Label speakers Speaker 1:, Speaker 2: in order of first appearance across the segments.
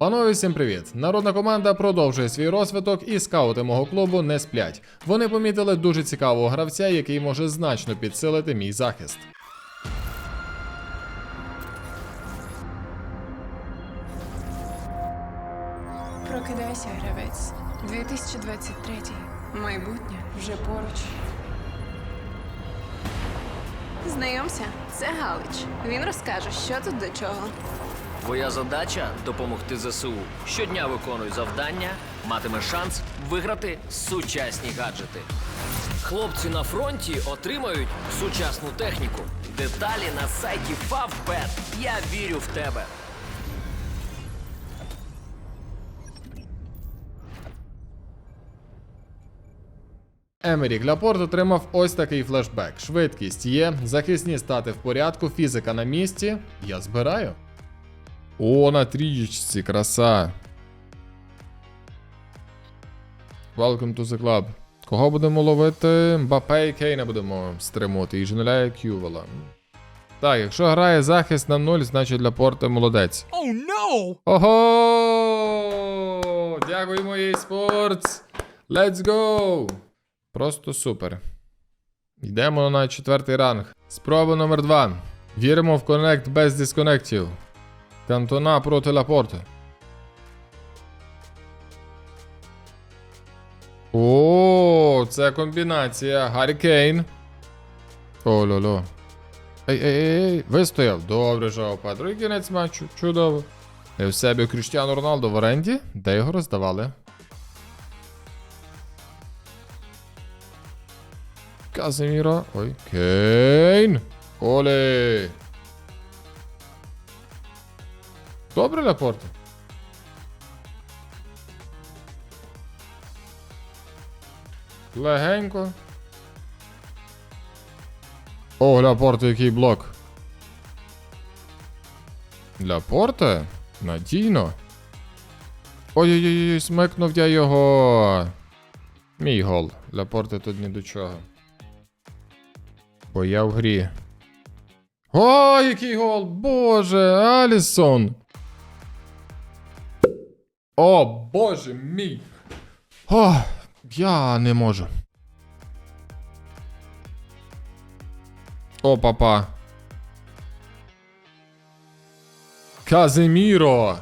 Speaker 1: Панове, всім привіт! Народна команда продовжує свій розвиток і скаути мого клубу не сплять. Вони помітили дуже цікавого гравця, який може значно підсилити мій захист.
Speaker 2: Прокидайся, гравець. 2023. Майбутнє вже поруч. Знайомся, це Галич. Він розкаже, що тут до чого.
Speaker 3: Твоя задача допомогти ЗСУ. Щодня виконуй завдання, матиме шанс виграти сучасні гаджети. Хлопці на фронті отримають сучасну техніку. Деталі на сайті Favbet. Я вірю в тебе.
Speaker 1: Емерік Лапорт отримав ось такий флешбек. Швидкість є, захисні стати в порядку, фізика на місці. Я збираю. О, на трієчці, краса. Welcome to the club. Кого будемо ловити? Мбапе і Кейна будемо стримувати. І Женеля Кювела. Так, якщо грає захист на 0, значить Лапорте молодець.
Speaker 4: Oh no!
Speaker 1: Ого! Дякуємо їй Sports! Let's go! Просто супер. Йдемо на четвертий ранг. Спроба номер 2 Віримо в коннект без дисконектів. Кантона проти Лапорте. О, це комбінація. Гаррі Кейн. О, лоло. Ей, ей, ей, ей, вистояв. Добре, Жао. І кінець матчу. Чудово. І в себе Кріштіану Роналду в оренді, де його роздавали. Казиміро. Ой. Кейн. Оле. Добре, Лапорте. Легенько. О, Лапорте, який блок. Для порте? Надійно. Ой-ой-ой, смикнув я його. Мій гол. Для тут ні до чого. Бо я в грі. О, який гол! Боже, Алісон! О, боже мій! О, я не можу. О, папа. Казиміро!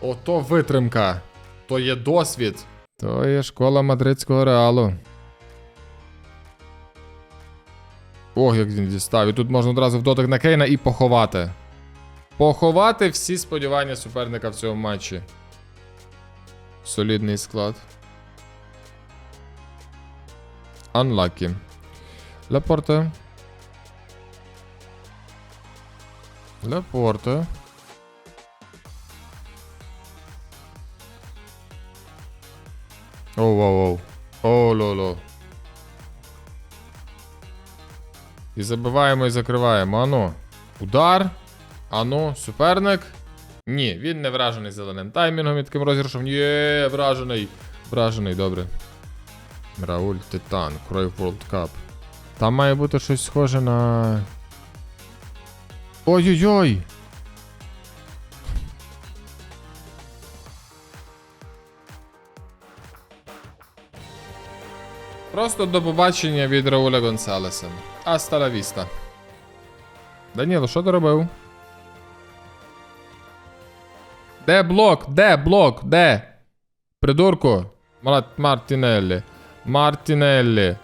Speaker 1: Ото витримка. То є досвід. То є школа мадридського реалу. Ох, як він дістав. І тут можна одразу в дотик на Кейна і поховати. Поховати всі сподівання суперника в цьому матчі. Солідний склад. Unlucky. Лапорте. Лапорте. Оу, оу, оу. О, лоло. І забиваємо і закриваємо. Ану. Удар. Ану, суперник. Ні, він не вражений зеленим таймінгом і таким розіграшем. Є, вражений. Вражений, добре. Рауль Титан, Крой World Cup. Там має бути щось схоже на. Ой-ой-ой! Просто до побачення від Рауля Гонсалеса. Аста ла віста. Даніло, що ти робив? Де блок? Де блок? Де? Придурку. Мар- Мартінеллі. Мартінеллі.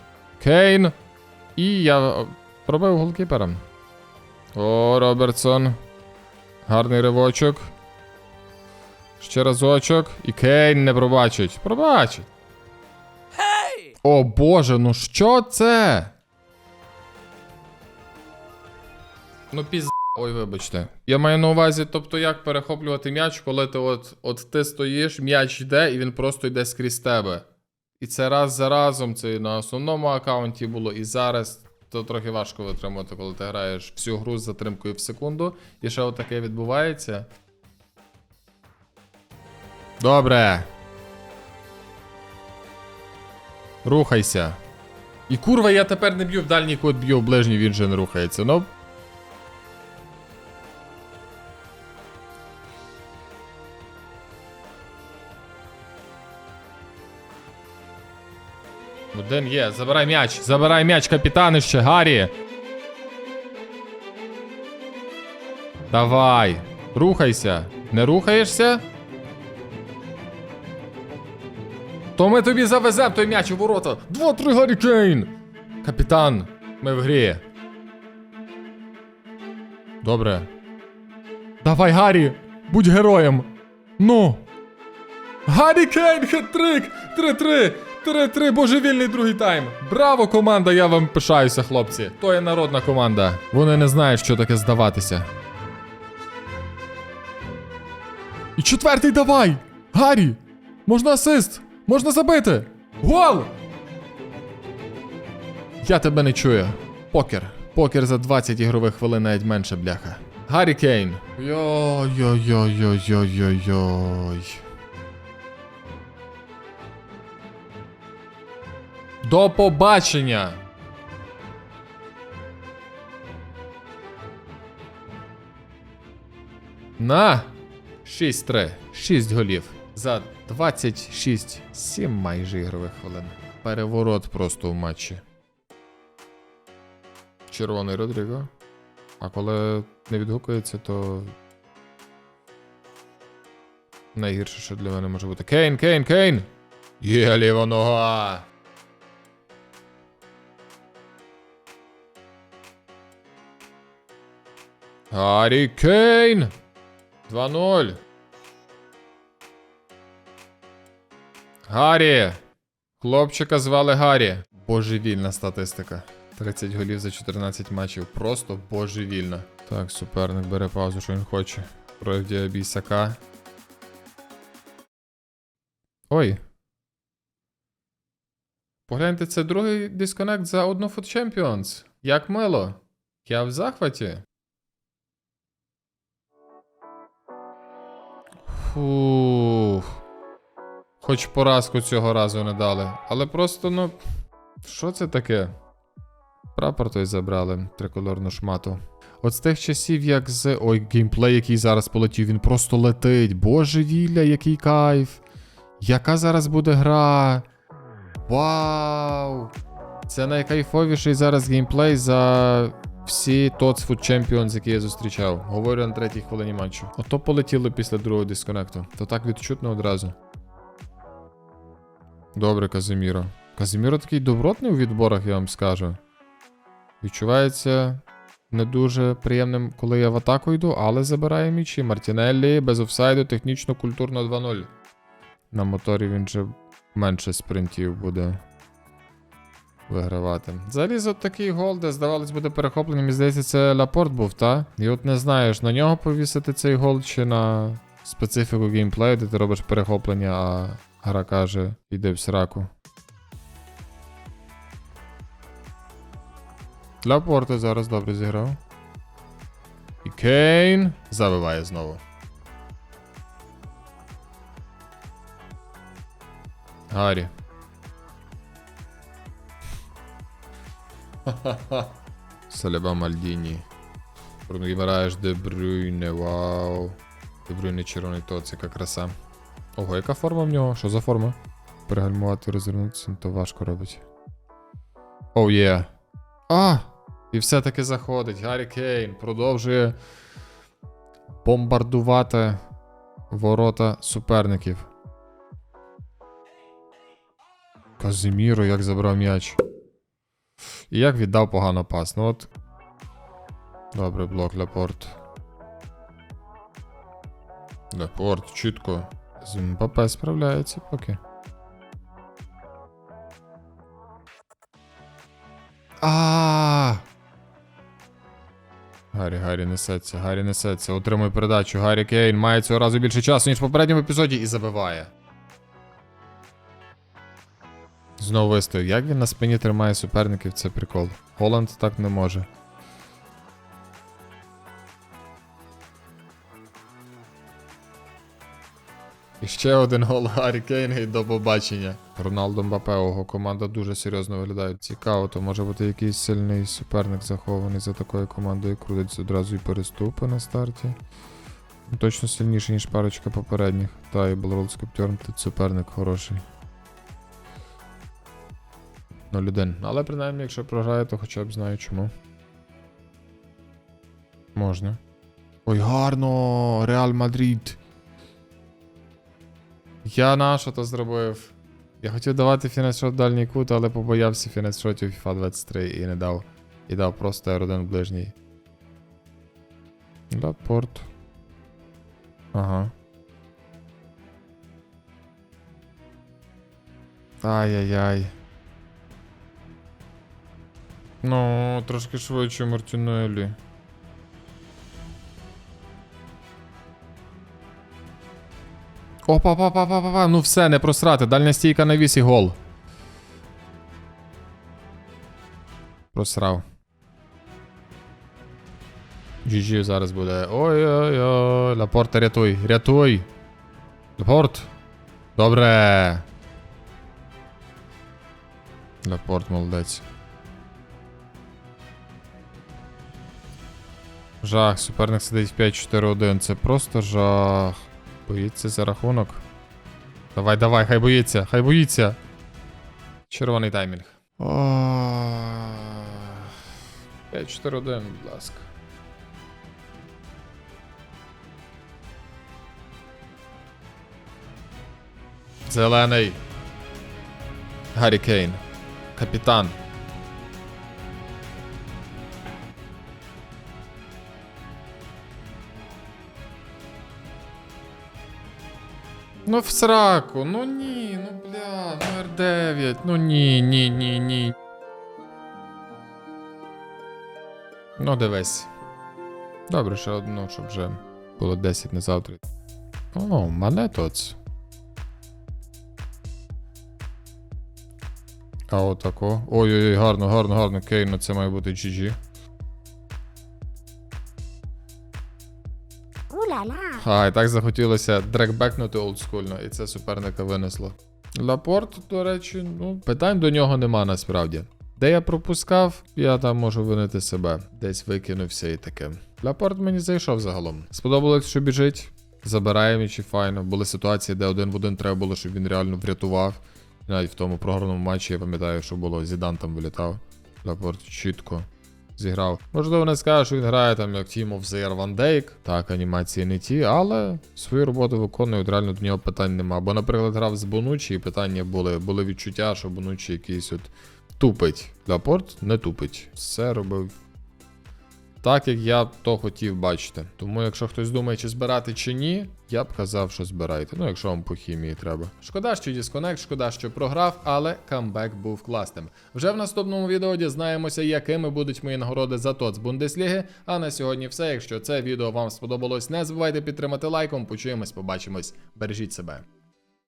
Speaker 1: Кейн. І я е, пробив голкіпером. О, Робертсон. Гарний ривочок. Ще разочок. І Кейн не пробачить. Пробачить. О боже, ну що це? Ну піз... Ой, вибачте. Я маю на увазі, тобто, як перехоплювати м'яч, коли ти от, от ти стоїш, м'яч йде, і він просто йде скрізь тебе. І це раз за разом, це і на основному аккаунті було, і зараз то трохи важко витримати, коли ти граєш всю гру з затримкою в секунду, і ще отаке відбувається. Добре. Рухайся. І курва, я тепер не б'ю в дальній кут, б'ю в ближній, він же не рухається. Ну. Один є. Забирай м'яч. Забирай м'яч, капітанище, Гаррі. Давай. Рухайся. Не рухаєшся? То ми тобі завеземо той м'яч у ворота. Два-три Гаррі Кейн. Капітан, ми в грі. Добре. Давай, Гаррі, будь героєм. Ну. Гаррі Кейн, хет-трик! 3-3! 3-3, божевільний другий тайм. Браво, команда! Я вам пишаюся, хлопці. То є народна команда. Вони не знають, що таке здаватися. І четвертий давай! Гаррі! Можна асист! Можна забити! Гол! Я тебе не чую. Покер. Покер за 20 ігрових хвилин навіть менше, бляха. Гаррі Кейн. Йой-йой-йой-йой-йой-йой. До побачення! На! 6-3. 6 голів. За 26 7 майже ігрових хвилин. Переворот просто в матчі. Червоний Родріго. А коли не відгукується, то. Найгірше, що для мене може бути. Кейн, Кейн, Кейн! Є ліва нога! Гаррі Кейн! 2-0. Гаррі! Хлопчика звали Гаррі. Божевільна статистика. 30 голів за 14 матчів. Просто божевільна. Так, суперник бере паузу, що він хоче. Проявдіє бійсака. Ой. Погляньте, це другий дисконект за одну Foot Champions. Як мило. Я в захваті. Фух. Хоч поразку цього разу не дали. Але просто, ну. Що це таке? Прапор той забрали, триколорну шмату. От з тих часів, як з. Ой, геймплей, який зараз полетів, він просто летить. Божевілля, який кайф. Яка зараз буде гра? Вау! Це найкайфовіший зараз геймплей за всі Food Champions, які я зустрічав. Говорю на третій хвилині матчу. Ото полетіли після другого дисконекту. То так відчутно одразу. Добре, Казиміро. Казиміро такий добротний у відборах, я вам скажу. Відчувається не дуже приємним, коли я в атаку йду, але забирає м'ячі. Мартінеллі без офсайду, технічно культурно 2-0. На моторі він же менше спринтів буде вигравати. Заліз от такий гол, де здавалось буде перехопленим, і здається, це Лапорт був, та? І от не знаєш, на нього повісити цей гол чи на специфіку геймплею, де ти робиш перехоплення, а гра каже, йди в сраку. Лапорте зараз добре зіграв. І Кейн забиває знову. Гаррі. Салеба Мальдіні. Бруно Гімараєш, Де Брюйне, вау. Де Брюйне червоний то, це яка краса. Ого, яка форма в нього? Що за форма? Перегальмувати, розвернутися, ну, то важко робить. Оу є. А! І все-таки заходить. Гаррі Кейн продовжує бомбардувати ворота суперників. Казиміро як забрав м'яч. І як віддав погано пас. Ну от. Добре, блок Лепорт. Лепорт, чітко. З МПП справляється поки. А. Гаррі, Гаррі несеться, Гаррі несеться. Отримує передачу. Гаррі Кейн має цього разу більше часу, ніж в попередньому епізоді, і забиває. Знову вистояв. Як він на спині тримає суперників, це прикол. Голланд так не може. І ще один гол Гаррі Кейна і до побачення. Роналдо Мбапе, ого, команда дуже серйозно виглядає. Цікаво, то може бути якийсь сильний суперник захований за такою командою. Крутиться одразу і переступи на старті. Ну, Точно сильніший, ніж парочка попередніх. Та і Белрол Скоптьорн тут суперник хороший. 0-1. Але принаймні, якщо програє, то хоча б знаю чому. Можна. Ой, гарно! Реал Мадрид. Я на що то зробив? Я хотів давати фінес-шот дальній кут, але побоявся фінес-шотів FIFA 23 і не дав. І дав просто R1 ближній. Лапорт. Ага. Ай-яй-яй. Ну, трошки швидше Мартінелі. опа па па па па па Ну все, не просрати. Дальня стійка на віс і гол. Просрав. GG зараз буде. Ой-ой-ой. Лапорта рятуй. Рятуй. Лапорт. Добре. Лапорт молодець. Жах, суперник сидить в 5-4-1. Це просто жах. Боїться за рахунок. Давай, давай, хай боїться, хай боїться. Червоний таймінг. 5-4-1, будь ласка. Зелений. Гаррі Кейн. Капітан. Ну в сраку, ну ні, ну бля, ну R9, ну ні, ні, ні, ні. Ну дивись. Добре, ще одну, щоб вже було 10 на завтра. О, мене тоц. А отако. Ой-ой-ой, гарно, гарно, гарно. Кейно, це має бути GG. А, і так захотілося дрекбекнути олдскульно, і це суперника винесло. Лапорт, до речі, ну, питань до нього нема насправді. Де я пропускав, я там можу винити себе. Десь викинувся і таке. Лапорт мені зайшов загалом. Сподобалось, що біжить. Забирає м'яч файно. Були ситуації, де один в один треба було, щоб він реально врятував. Навіть в тому програмному матчі я пам'ятаю, що було Зідан там вилітав. Лапорт чітко зіграв. Можливо, не скажу, що він грає там як Team of the Year Van Dijk. Так, анімації не ті, але свою роботу виконують, реально до нього питань нема. Бо, наприклад, грав з Бонучі, і питання були, були відчуття, що Бонучі якийсь от тупить. Лапорт не тупить. Все робив так, як я то хотів бачити. Тому, якщо хтось думає, чи збирати чи ні, я б казав, що збирайте. Ну, якщо вам по хімії треба. Шкода, що дисконект, шкода, що програв, але камбек був класним. Вже в наступному відео дізнаємося, якими будуть мої нагороди за ТОЦ Бундесліги. А на сьогодні все. Якщо це відео вам сподобалось, не забувайте підтримати лайком. Почуємось, побачимось. Бережіть себе.